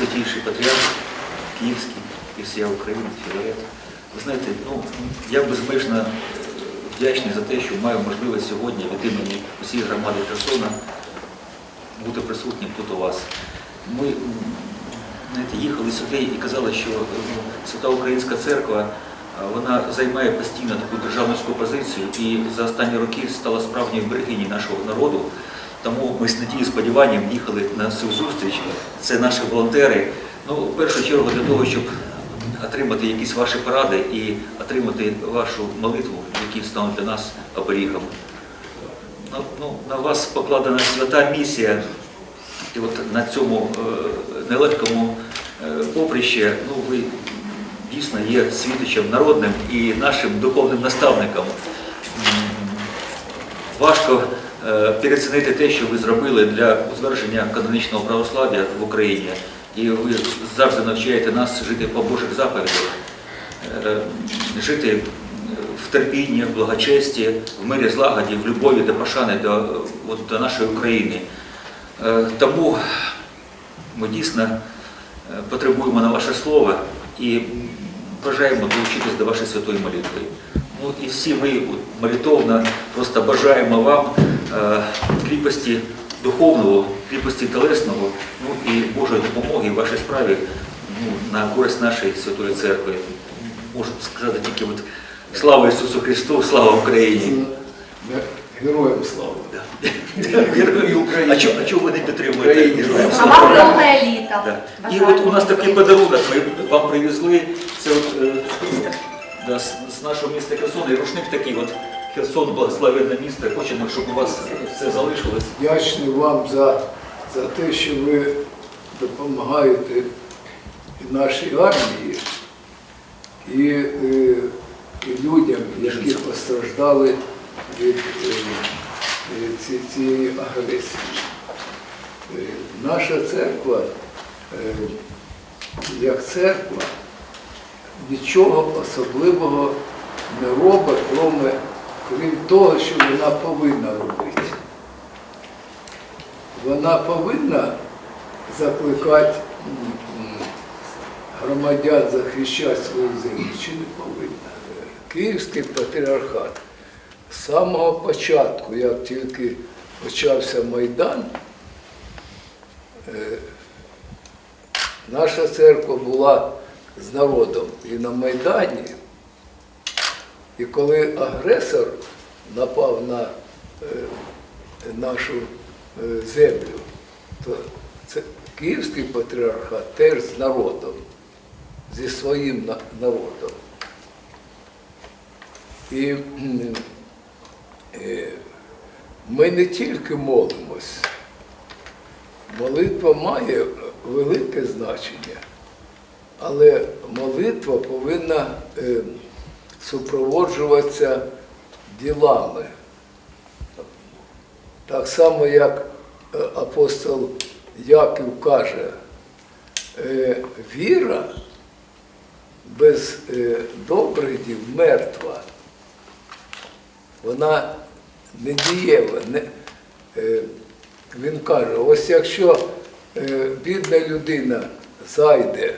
найсвятіший патріарх Київський і всія Україна, Філарет. Ви знаєте, ну, я безмежно вдячний за те, що маю можливість сьогодні від імені усієї громади Херсона бути присутнім тут у вас. Ми знаєте, їхали сюди і казали, що ну, Свята Українська Церква вона займає постійно таку державницьку позицію і за останні роки стала справжньою берегині нашого народу. Тому ми з надією сподіванням їхали на цю зустріч. Це наші волонтери. Ну, в першу чергу для того, щоб отримати якісь ваші поради і отримати вашу молитву, які стануть для нас оберігом. Ну, ну, на вас покладена свята місія, і от на цьому е, нелегкому е, поприщі ну, ви дійсно є світочем народним і нашим духовним наставником. Важко переоцінити те, що ви зробили для утвердження канонічного православ'я в Україні. І ви завжди навчаєте нас жити по Божих заповідях, е, жити в терпінні, в благочесті, в мирі злагоді, в любові до пошани до, от, до нашої України. Е, Тому ми дійсно е, потребуємо на ваше слово і бажаємо долучитись до вашої святої молитви. Ну і всі ми молитовно просто бажаємо вам е, кріпості духовного, кріпості телесного, ну і Божої допомоги в вашій справі ну, на користь нашої святої церкви. Можу сказати тільки от, слава Ісусу Христу, слава Україні! Героям слава. Да. І Україні. А чого чого ви не підтримуєте героїв А слава? вам еліта. Да. І от у нас такий подарунок ми вам привезли. Це от, е, да, з, з нашого міста Херсона. І рушник такий от Херсон, благословенне місто. Хочемо, щоб у вас це залишилось. Вдячний вам за, за те, що ви допомагаєте нашій армії, і, е, і людям, які постраждали від е, е, цієї агресії. Наша церква, як церква, нічого особливого не робить, кроме, крім того, що вона повинна робити. Вона повинна закликати громадян захищати свою землю, чи не повинна. Київський патріархат з самого початку, як тільки почався Майдан, е, наша церква була з народом і на Майдані. І коли агресор напав на е, нашу е, землю, то це Київський патріархат теж з народом, зі своїм на- народом. І е, ми не тільки молимось, молитва має велике значення, але молитва повинна супроводжуватися ділами. Так само, як е, апостол Яків каже, е, віра без е, добрих дів мертва. Вона не дієва. Він каже, ось якщо бідна людина зайде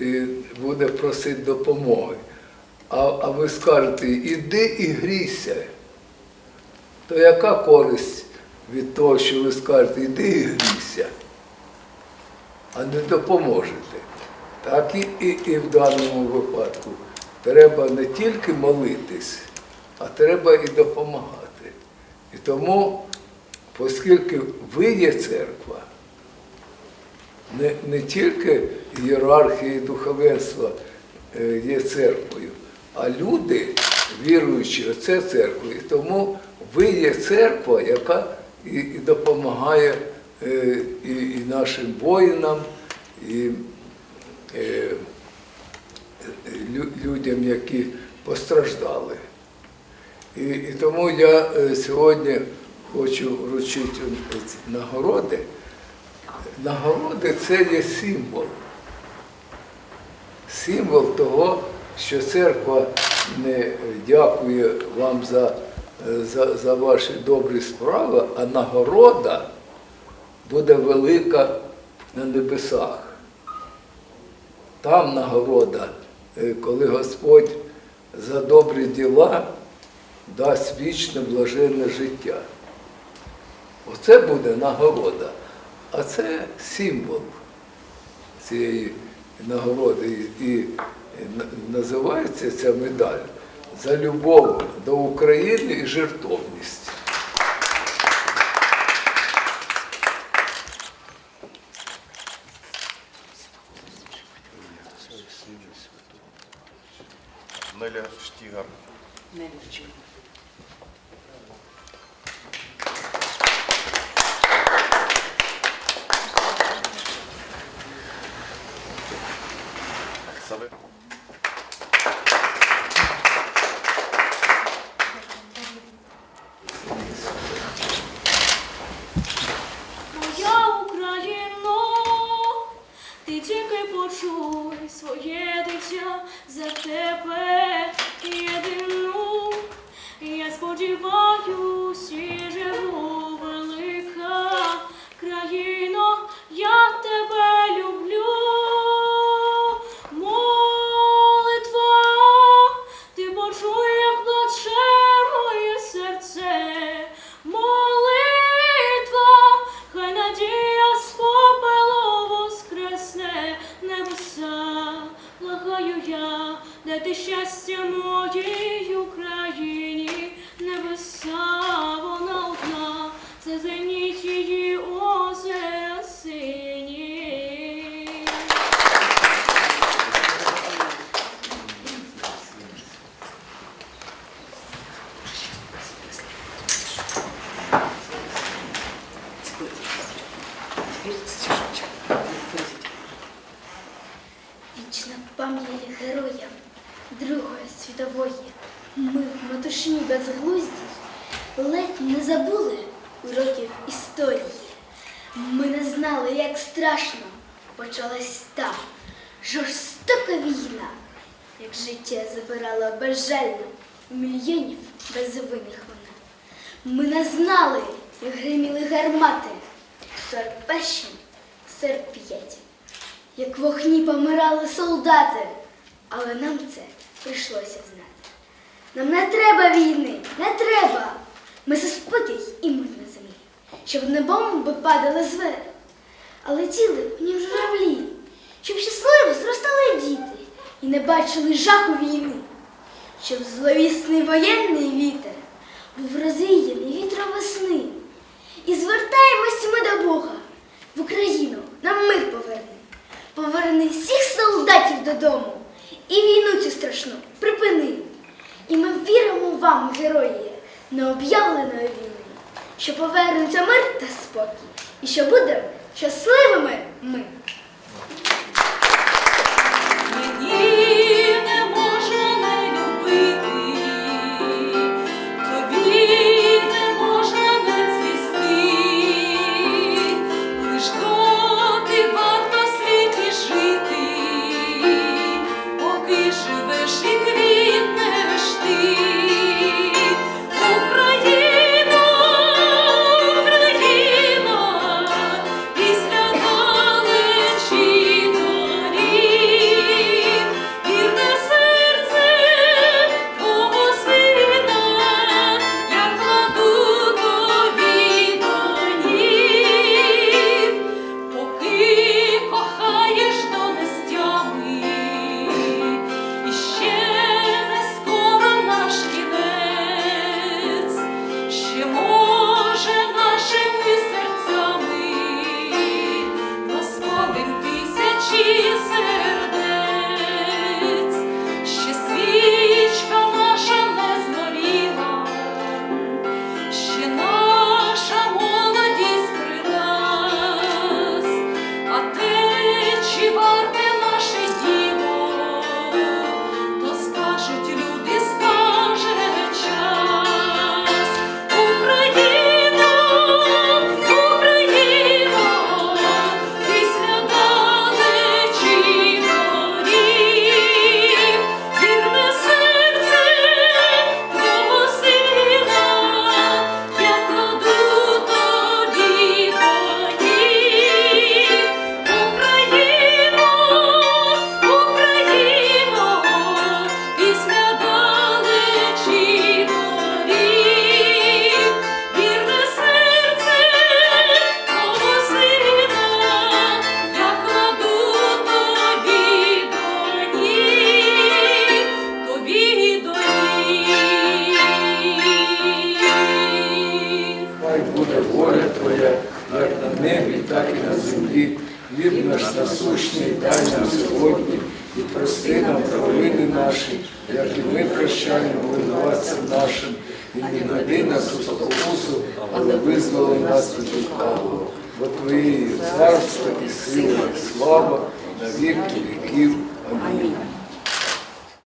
і буде просити допомоги, а, а ви скажете, іди і грійся, то яка користь від того, що ви скажете, іди і грійся, а не допоможете? Так і, і, і в даному випадку треба не тільки молитись, а треба і допомагати. І тому, оскільки ви є церква, не, не тільки ієрархія і духовенство е, є церквою, а люди, віруючі, оце церква. І тому ви є церква, яка і, і допомагає е, і, і нашим воїнам, і е, лю- людям, які постраждали. І, і тому я е, сьогодні хочу вручити е, нагороди. Нагороди це є символ. Символ того, що церква не дякує вам за, е, за, за ваші добрі справи, а нагорода буде велика на небесах. там нагорода, е, коли Господь за добрі діла дасть вічне блаженне життя. Оце буде нагорода. А це символ цієї нагороди. І, називається ця медаль за любов до України і жертовність. Неля Штігар. Саве. Моя Ми в метушні безглузді ледь не забули уроків історії. Ми не знали, як страшно почалась та жорстока війна, як життя забирала безжально мільйонів безвинних вона. Ми не знали, як гриміли гармати в 41-м, 45-м як в огні помирали солдати, але нам це прийшлося знати. Нам не треба війни, не треба. Ми за спокій і мир на землі, щоб не бомби падали зверху, а летіли в нім журавлі, щоб щасливо зростали діти і не бачили жаху війни, щоб зловісний воєнний вітер був розвіяний вітром весни. І звертаємось ми до Бога в Україну нам мир поверни. Поверни всіх солдатів додому і війну цю страшну припини. І ми віримо вам, герої, необ'явленої війни, що повернеться мир та спокій, і що будемо щасливими ми. Хліб наш насущний дай нам сьогодні і прости нам провини наші, як і ми прощаємо винуватцям нашим, і не веди нас у спокусу, але визволи нас від лукавого. Бо Твоєї царство і сила, і слава на віки віків. Амінь.